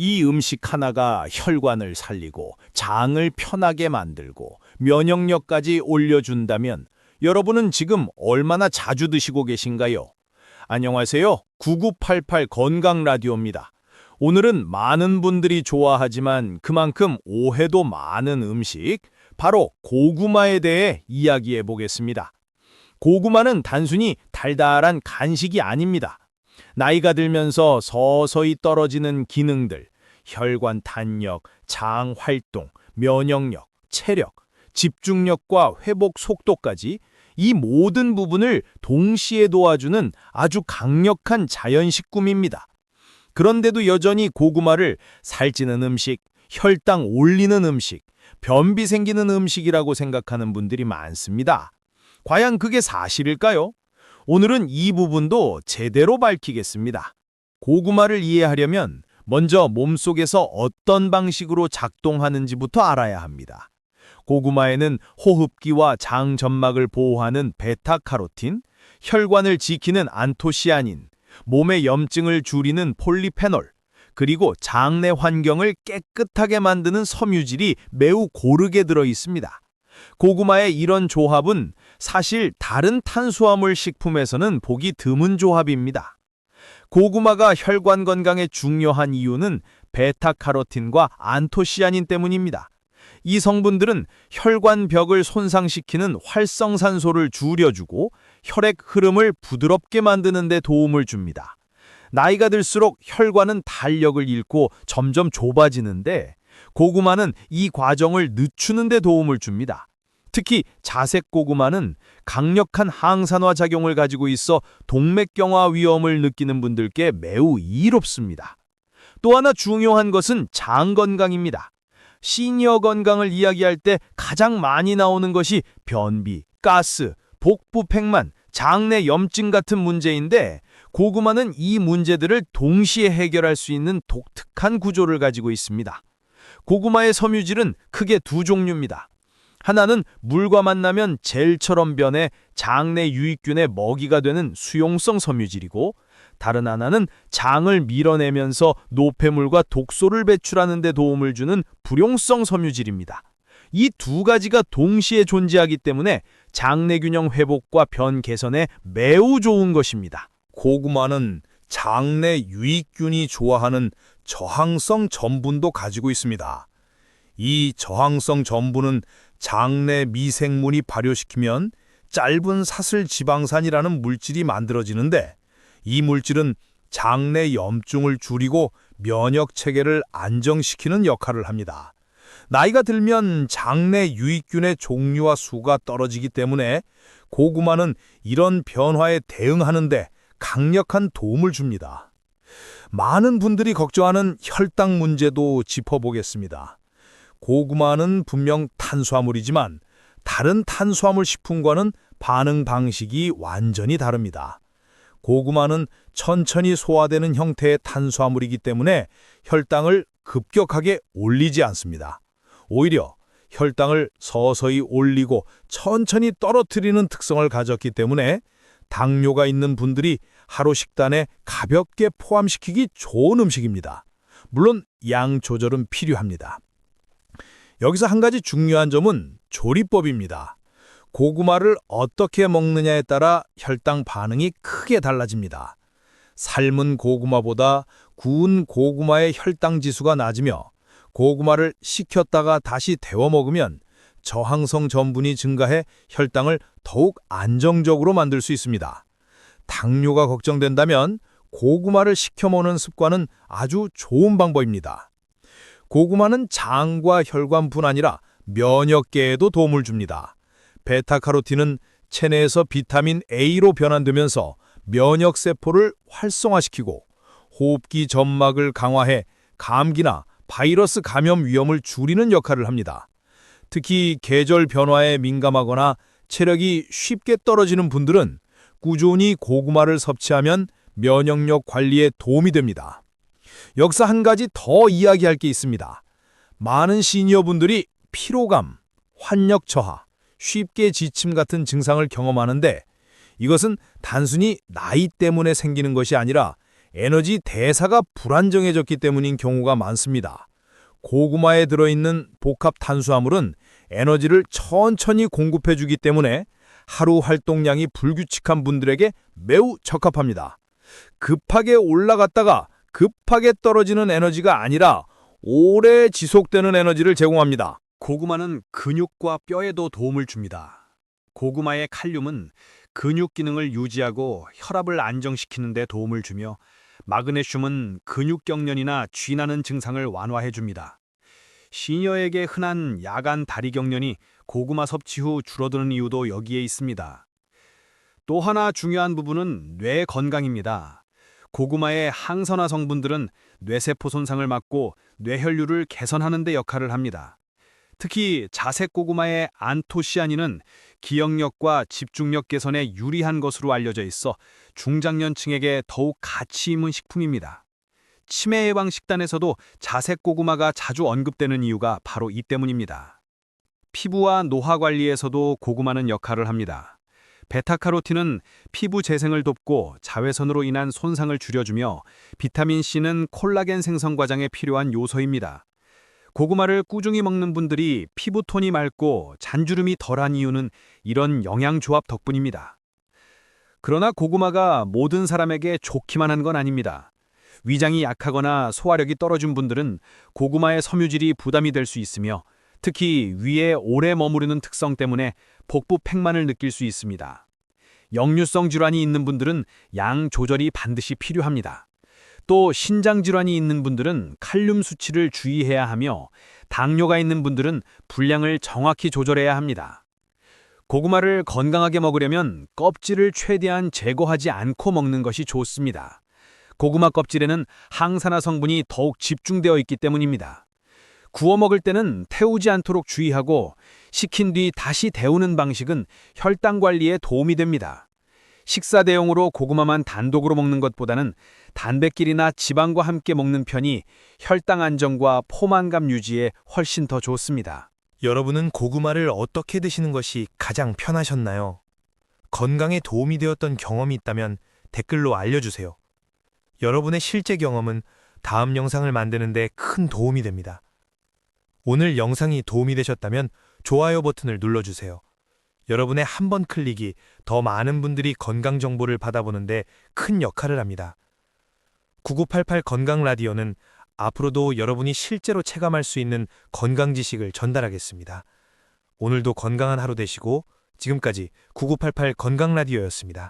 이 음식 하나가 혈관을 살리고 장을 편하게 만들고 면역력까지 올려준다면 여러분은 지금 얼마나 자주 드시고 계신가요? 안녕하세요. 9988 건강라디오입니다. 오늘은 많은 분들이 좋아하지만 그만큼 오해도 많은 음식, 바로 고구마에 대해 이야기해 보겠습니다. 고구마는 단순히 달달한 간식이 아닙니다. 나이가 들면서 서서히 떨어지는 기능들, 혈관 탄력, 장 활동, 면역력, 체력, 집중력과 회복 속도까지 이 모든 부분을 동시에 도와주는 아주 강력한 자연식품입니다. 그런데도 여전히 고구마를 살찌는 음식, 혈당 올리는 음식, 변비 생기는 음식이라고 생각하는 분들이 많습니다. 과연 그게 사실일까요? 오늘은 이 부분도 제대로 밝히겠습니다. 고구마를 이해하려면 먼저 몸속에서 어떤 방식으로 작동하는지부터 알아야 합니다. 고구마에는 호흡기와 장 점막을 보호하는 베타카로틴, 혈관을 지키는 안토시아닌, 몸의 염증을 줄이는 폴리페놀, 그리고 장내 환경을 깨끗하게 만드는 섬유질이 매우 고르게 들어 있습니다. 고구마의 이런 조합은 사실 다른 탄수화물 식품에서는 보기 드문 조합입니다. 고구마가 혈관 건강에 중요한 이유는 베타카로틴과 안토시아닌 때문입니다. 이 성분들은 혈관 벽을 손상시키는 활성산소를 줄여주고 혈액 흐름을 부드럽게 만드는 데 도움을 줍니다. 나이가 들수록 혈관은 탄력을 잃고 점점 좁아지는데 고구마는 이 과정을 늦추는 데 도움을 줍니다. 특히 자색 고구마는 강력한 항산화 작용을 가지고 있어 동맥경화 위험을 느끼는 분들께 매우 이롭습니다. 또 하나 중요한 것은 장 건강입니다. 시니어 건강을 이야기할 때 가장 많이 나오는 것이 변비, 가스, 복부 팽만, 장내 염증 같은 문제인데 고구마는 이 문제들을 동시에 해결할 수 있는 독특한 구조를 가지고 있습니다. 고구마의 섬유질은 크게 두 종류입니다. 하나는 물과 만나면 젤처럼 변해 장내 유익균의 먹이가 되는 수용성 섬유질이고 다른 하나는 장을 밀어내면서 노폐물과 독소를 배출하는 데 도움을 주는 불용성 섬유질입니다. 이 두 가지가 동시에 존재하기 때문에 장내 균형 회복과 변 개선에 매우 좋은 것입니다. 고구마는 장내 유익균이 좋아하는 저항성 전분도 가지고 있습니다. 이 저항성 전분은 장내 미생물이 발효시키면 짧은 사슬 지방산이라는 물질이 만들어지는데 이 물질은 장내 염증을 줄이고 면역 체계를 안정시키는 역할을 합니다. 나이가 들면 장내 유익균의 종류와 수가 떨어지기 때문에 고구마는 이런 변화에 대응하는데 강력한 도움을 줍니다. 많은 분들이 걱정하는 혈당 문제도 짚어보겠습니다. 고구마는 분명 탄수화물이지만 다른 탄수화물 식품과는 반응 방식이 완전히 다릅니다. 고구마는 천천히 소화되는 형태의 탄수화물이기 때문에 혈당을 급격하게 올리지 않습니다. 오히려 혈당을 서서히 올리고 천천히 떨어뜨리는 특성을 가졌기 때문에 당뇨가 있는 분들이 하루 식단에 가볍게 포함시키기 좋은 음식입니다. 물론 양 조절은 필요합니다. 여기서 한 가지 중요한 점은 조리법입니다. 고구마를 어떻게 먹느냐에 따라 혈당 반응이 크게 달라집니다. 삶은 고구마보다 구운 고구마의 혈당 지수가 낮으며 고구마를 식혔다가 다시 데워 먹으면 저항성 전분이 증가해 혈당을 더욱 안정적으로 만들 수 있습니다. 당뇨가 걱정된다면 고구마를 식혀 먹는 습관은 아주 좋은 방법입니다. 고구마는 장과 혈관뿐 아니라 면역계에도 도움을 줍니다. 베타카로틴은 체내에서 비타민 A로 변환되면서 면역세포를 활성화시키고 호흡기 점막을 강화해 감기나 바이러스 감염 위험을 줄이는 역할을 합니다. 특히 계절 변화에 민감하거나 체력이 쉽게 떨어지는 분들은 꾸준히 고구마를 섭취하면 면역력 관리에 도움이 됩니다. 역사 한 가지 더 이야기할 게 있습니다. 많은 시니어분들이 피로감, 환력 저하, 쉽게 지침 같은 증상을 경험하는데 이것은 단순히 나이 때문에 생기는 것이 아니라 에너지 대사가 불안정해졌기 때문인 경우가 많습니다. 고구마에 들어있는 복합 탄수화물은 에너지를 천천히 공급해주기 때문에 하루 활동량이 불규칙한 분들에게 매우 적합합니다. 급하게 올라갔다가 급하게 떨어지는 에너지가 아니라 오래 지속되는 에너지를 제공합니다. 고구마는 근육과 뼈에도 도움을 줍니다. 고구마의 칼륨은 근육 기능을 유지하고 혈압을 안정시키는 데 도움을 주며 마그네슘은 근육 경련이나 쥐나는 증상을 완화해 줍니다. 시니어에게 흔한 야간 다리 경련이 고구마 섭취 후 줄어드는 이유도 여기에 있습니다. 또 하나 중요한 부분은 뇌 건강입니다. 고구마의 항산화 성분들은 뇌세포 손상을 막고 뇌혈류를 개선하는 데 역할을 합니다. 특히 자색 고구마의 안토시아닌은 기억력과 집중력 개선에 유리한 것으로 알려져 있어 중장년층에게 더욱 가치 있는 식품입니다. 치매 예방 식단에서도 자색 고구마가 자주 언급되는 이유가 바로 이 때문입니다. 피부와 노화 관리에서도 고구마는 역할을 합니다. 베타카로틴은 피부 재생을 돕고 자외선으로 인한 손상을 줄여주며 비타민 C는 콜라겐 생성 과정에 필요한 요소입니다. 고구마를 꾸준히 먹는 분들이 피부톤이 맑고 잔주름이 덜한 이유는 이런 영양 조합 덕분입니다. 그러나 고구마가 모든 사람에게 좋기만 한 건 아닙니다. 위장이 약하거나 소화력이 떨어진 분들은 고구마의 섬유질이 부담이 될 수 있으며 특히 위에 오래 머무르는 특성 때문에 복부 팽만을 느낄 수 있습니다. 역류성 질환이 있는 분들은 양 조절이 반드시 필요합니다. 또 신장 질환이 있는 분들은 칼륨 수치를 주의해야 하며 당뇨가 있는 분들은 분량을 정확히 조절해야 합니다. 고구마를 건강하게 먹으려면 껍질을 최대한 제거하지 않고 먹는 것이 좋습니다. 고구마 껍질에는 항산화 성분이 더욱 집중되어 있기 때문입니다. 구워 먹을 때는 태우지 않도록 주의하고 식힌 뒤 다시 데우는 방식은 혈당 관리에 도움이 됩니다. 식사 대용으로 고구마만 단독으로 먹는 것보다는 단백질이나 지방과 함께 먹는 편이 혈당 안정과 포만감 유지에 훨씬 더 좋습니다. 여러분은 고구마를 어떻게 드시는 것이 가장 편하셨나요? 건강에 도움이 되었던 경험이 있다면 댓글로 알려주세요. 여러분의 실제 경험은 다음 영상을 만드는 데 큰 도움이 됩니다. 오늘 영상이 도움이 되셨다면 좋아요 버튼을 눌러주세요. 여러분의 한 번 클릭이 더 많은 분들이 건강 정보를 받아보는데 큰 역할을 합니다. 9988 건강 라디오는 앞으로도 여러분이 실제로 체감할 수 있는 건강 지식을 전달하겠습니다. 오늘도 건강한 하루 되시고 지금까지 9988 건강 라디오였습니다.